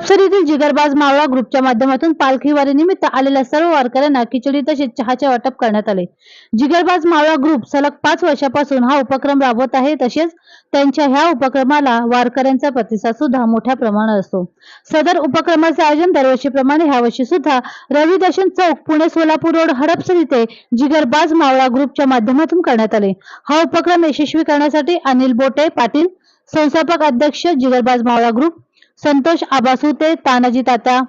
कापसर येथील जिगरबाज मावळा ग्रुपच्या माध्यमातून पालखी वारीनिमित्त आलेल्या सर्व वारकऱ्यांना खिचडी तसेच चहाचे वाटप करण्यात आले. जिगरबाज मावळा ग्रुप सलग पाच वर्षापासून हा उपक्रम राबवत आहे तसेच त्यांच्या ह्या उपक्रमाला वारकऱ्यांचा प्रतिसाद सुद्धा मोठ्या प्रमाणात असतो. सदर उपक्रमाचे आयोजन दरवर्षीप्रमाणे ह्या वर्षी सुद्धा रवी दर्शन चौक पुणे सोलापूर रोड हडपसर इथे जिगरबाज मावळा ग्रुपच्या माध्यमातून करण्यात आले. हा उपक्रम यशस्वी करण्यासाठी अनिल बोटे पाटील संस्थापक अध्यक्ष जिगरबाज मावळा ग्रुप संतोष आबासुते तानाजी तात्या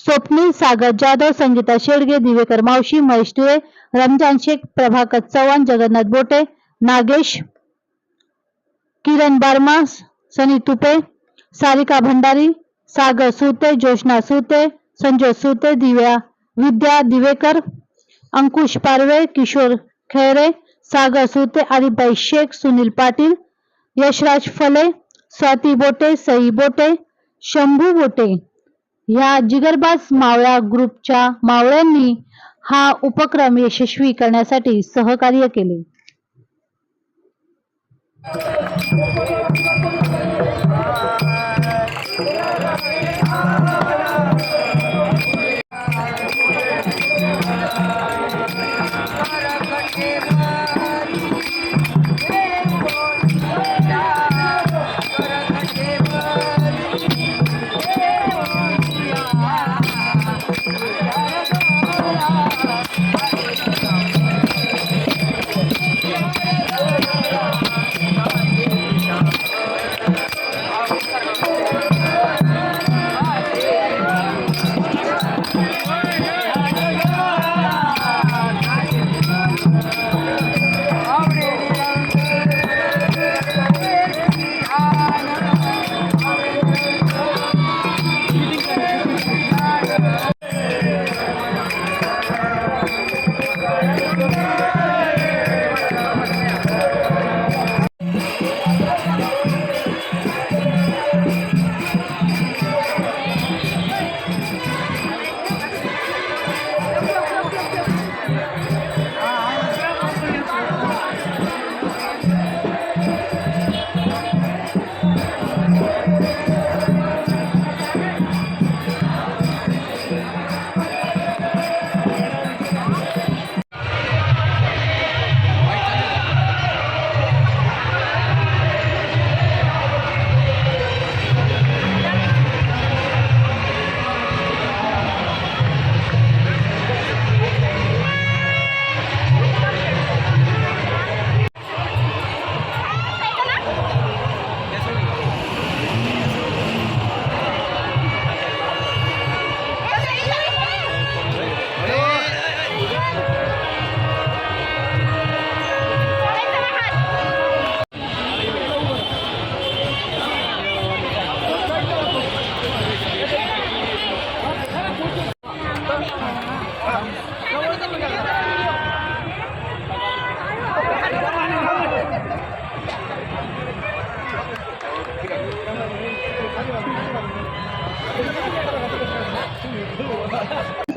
स्वप्नील सागर जाधव संगीता शेडगे दिवेकर मावशी महेश टिळे रमजान शेख प्रभाकर चव्हाण जगन्नाथ बोटे नागेश किरण बार्मा सनी तुपे सारिका भंडारी सागर सुते जोशना सुते संजय सुते दिव्या विद्या दिवेकर अंकुश पारवे किशोर खैरे सागर सुते आरिबाई शेख सुनील पाटील यशराज फले स्वाती बोटे सई बोटे शंभू बोटे या जिगरबाज मावळा ग्रुपच्या मावळ्यांनी हा उपक्रम यशस्वी करण्यासाठी सहकार्य केले. Bye.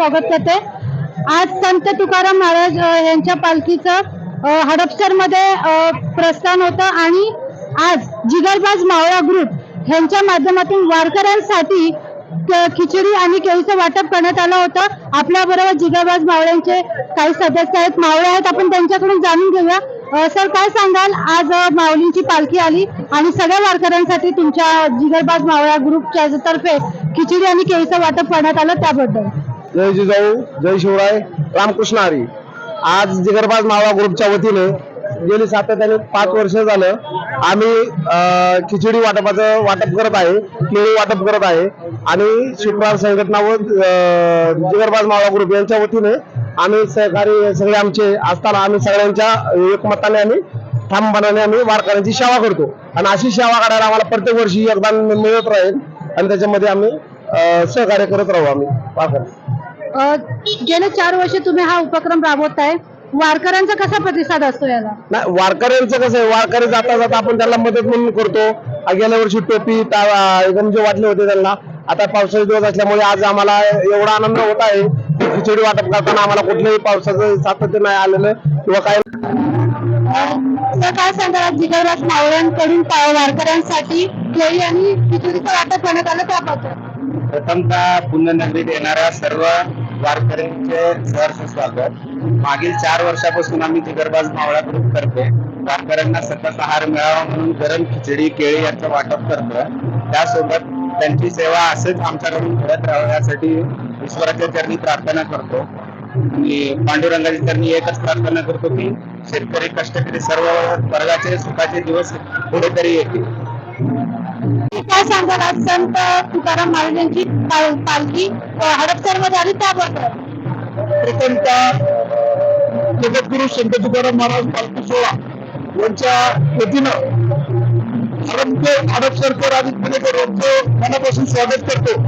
स्वागत करते. आज संत तुकाराम महाराज यांच्या पालखीचं हडपसरमध्ये प्रस्थान होतं आणि आज जिगरबाज मावळा ग्रुप यांच्या माध्यमातून वारकऱ्यांसाठी खिचडी आणि केळीचं वाटप करण्यात आलं होतं. आपल्या बरोबर जिगरबाज मावळ्यांचे काही सदस्य आहेत. मावळे आहेत आपण त्यांच्याकडून जाणून घेऊया. सर काय सांगाल? आज माऊलींची पालखी आली आणि सगळ्या वारकऱ्यांसाठी तुमच्या जिगरबाज मावळा ग्रुपच्या तर्फे खिचडी आणि केळीचं वाटप करण्यात आलं त्याबद्दल. जय जिजाऊ जय शिवराय रामकृष्ण हरी. आज जिगरबाज मावा ग्रुपच्या वतीने गेली सातत्याने पाच वर्ष झालं. आम्ही खिचडी वाटपाचं वाटप करत आहे केळी वाटप करत आहे. आणि शुक्रवार संघटना व जिगरबाज मावा ग्रुप यांच्या वतीने आम्ही सहकारी सगळे आमचे असताना आम्ही सगळ्यांच्या एकमताने आम्ही ठामपणाने आम्ही वारकऱ्यांची सेवा करतो. आणि अशी सेवा करायला आम्हाला प्रत्येक वर्षी योगदान मिळत राहील. आणि त्याच्यामध्ये आम्ही सहकार्य करत राहू आम्ही. अ, गेले चार वर्ष तुम्ही हा उपक्रम राबवताय. वारकऱ्यांचा कसा प्रतिसाद असतो याला नाही वारकऱ्यांचं कसं आहे वारकरी जाता जाता आपण त्यांना मदत म्हणून करतो. आ, गेल्या वर्षी टोपी ता- एकदम जे वाटले होते त्यांना आता पावसाचे दिवस असल्यामुळे आज आम्हाला एवढा आनंद होत आहे की खिचडी वाटप करताना आम्हाला कुठलंही पावसाचं सातत्य नाही आलेलं किंवा काय. काय सांगाल जिगरबाज मावळ्यांकडून वारकऱ्यांसाठी केळी आणि खिचडीचं वाटप करण्यात आलं त्याबद्दल प्रथमतः पुण्यनगरीत येणाऱ्या सर्व वारकऱ्यांचे सहर्ष स्वागत. मागील चार वर्षापासून आम्ही जिगरबाज मावळा ग्रुप करते वारकऱ्यांना सकस आहार मिळावा म्हणून गरम खिचडी केळी यांचं वाटप करतोय. त्यासोबत त्यांची सेवा असेच आमच्याकडून घडत राहावी यासाठी ईश्वराच्या चरणी प्रार्थना करतो. आणि पांडुरंगाच्या चरणी एकच प्रार्थना करतो की शेतकरी कष्टकरी सर्व वर्गाचे सुखाचे दिवस पुढे तरी येतील. काय सांगाल आज संत तुकाराम महाराजांची पालखी हडपसरमध्ये आली त्याबद्दल प्रथमतः जगद्गुरु संत तुकाराम महाराज पालखी सोहळा यांच्या वतीनं आरोग्य हडपसरकर आणि पुणेकर यांचं मनापासून स्वागत करतो.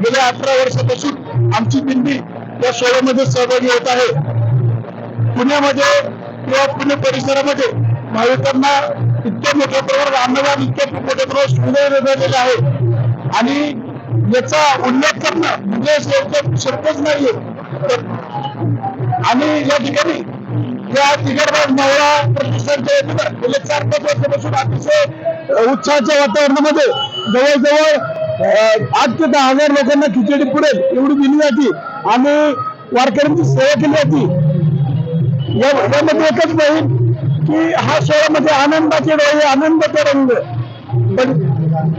गेल्या अठरा वर्षापासून आमची दिंडी या सोहळ्यामध्ये सहभागी होत आहे. पुण्यामध्ये किंवा पुणे परिसरामध्ये भाविकांना इतक्या मोठ्या प्रमाणात अन्नदान इतक्या मोठ्या प्रमाणात सुविधा आहे आणि याचा उल्लेख करणं म्हणजे शक्य- शक्यच नाहीये. आणि या ठिकाणी या तिघडबाज महिला प्रतिष्ठानच्या वतीनं गेल्या चार पाच वर्षापासून अतिशय उत्साहाच्या वातावरणामध्ये जवळजवळ आठ ते दहा हजार लोकांना खिचडी पुरेल एवढी दिली जाते आणि वारकऱ्यांची सेवा केली जाते. यामध्ये एकच नाही की हा मध्ये आनंदाचे डोळे आनंदाचा रंग पण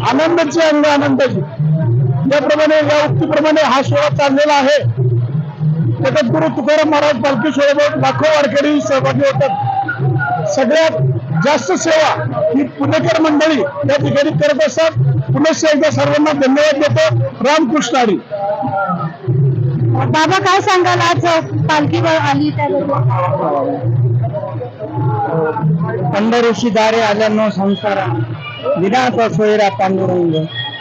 आनंदाची अंग आनंदाची. याप्रमाणे या उक्तीप्रमाणे हा सोहळा चाललेला आहे जगद्गुरु तुकाराम महाराज पालखी सोहळ्यात लाखो वारकरी सहभागी होतात. सगळ्यात जास्त सेवा ही पुणेकर मंडळी या ठिकाणी करत असतात. पुनश्च एकदा सर्वांना धन्यवाद देतो. रामकृष्ण हरी बाबा काय सांगाल आज पालखी आली त्याबद्दल पंढरीशी दारे आल्यानो संसारा. विनाचा सोयरा पांडुरंग.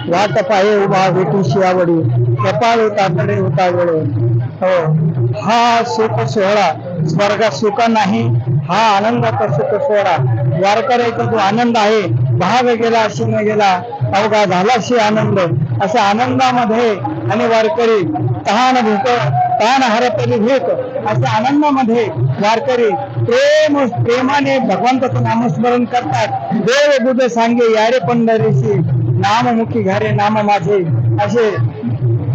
वाट पाहे उभा भेटूशी आवडी कपाळ तातडे होता वेळ हो हा सुख सोहळा. स्वर्गात सुख नाही हा आनंदाचा सुख सोहळा. वारकऱ्याचा जो आनंद आहे भाग गेला शिन गेला अवघा झालाशी आनंद. अशा आनंदामध्ये आणि वारकरी तहान भूक तहान हरपली भूक. अशा आनंदामध्ये वारकरी प्रेम प्रेमाने भगवंताचं नामस्मरण करतात. देव बुध सांगे यारे पंढरीशी नाममुखी घारे नाम माझे असे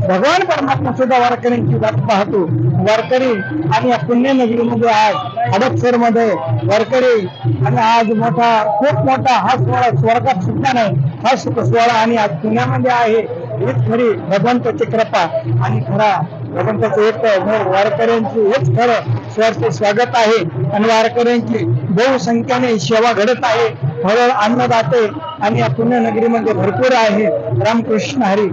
भगवान परमात्मा सुद्धा वारकऱ्यांची वाट पाहतो. वारकरी आणि या पुण्यनगरीमध्ये आज हडपसरमध्ये वारकरी आणि आज मोठा खूप मोठा हा सोहळा स्वर्गात सुद्धा नाही. हा सुख सोहळा आणि आज पुण्यामध्ये आहे. हीच खरी भगवंताची कृपा आणि खरा भगवंताचं एक वारकऱ्यांची हेच खरं स्वार्थ स्वागत आहे. आणि वारकऱ्यांची बहुसंख्याने सेवा घडत आहे. फळ अन्नदाते आणि या पुण्यनगरीमध्ये भरपूर आहे. रामकृष्ण हरी.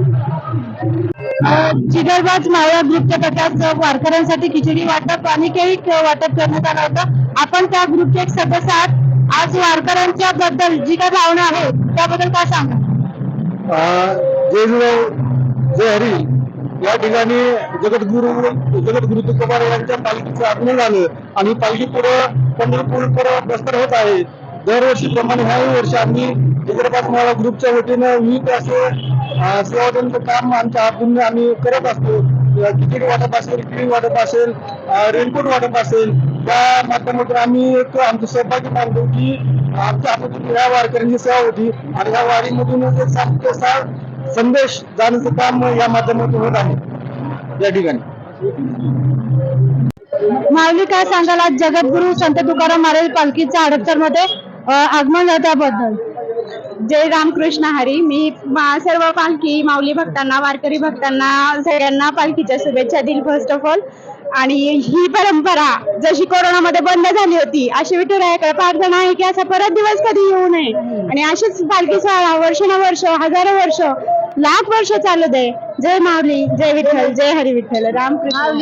जिगरबाज मावळा ग्रुपच्या तटात वारकऱ्यांसाठी खिचडी वाटप आणि केळी वाटप करण्यात आलं होतं. आपण त्या ग्रुपचे एक सदस्य आहात. आज वारकऱ्यांच्या बद्दल जी काय भावना आहे. त्याबद्दल काय सांगा जय हरी या ठिकाणी जगद्गुरु जगद्गुरु तुकोबार यांच्या पालखीचं आगमन झालं आणि पालखी पुढं पंढरपूर पुढं प्रस्तार होत आहे. दरवर्षीप्रमाणे ह्याही वर्षी आम्ही हैदराबाद माळा ग्रुपच्या वतीनं विविध असे सेवाजनचं काम आमच्या हातून आम्ही करत असतो. तिकीट वाटप असेल क्रीम वाटप असेल रेनकोट वाटप असेल त्या माध्यमातून आम्ही एक आमचं सहभागी मानतो की आमच्या हातून या वारकऱ्यांची सेवा होती. आणि या वारीमधून एक सात संदेश जाण्याचं काम या माध्यमातून होत आहे. या ठिकाणी. माऊली काय सांगाल? आज जगद्गुरु संत तुकाराम महाराज पालखीचं हडपसरमध्ये आगमन त्याबद्दल. जय रामकृष्ण हरी. मी सर्व पालखी माऊली भक्तांना वारकरी भक्तांना सगळ्यांना पालखीच्या शुभेच्छा देईल फर्स्ट ऑफ ऑल आणि ही परंपरा जशी कोरोनामध्ये बंद झाली होती अशी विठुरायाकडे प्रार्थना आहे की असा परत दिवस कधी येऊ नये. आणि अशीच पालखी सोहळा वर्षानुवर्ष हजारो वर्ष लाख वर्ष चालू दे. जय माऊली जय विठ्ठल जय हरी विठ्ठल रामकृष्ण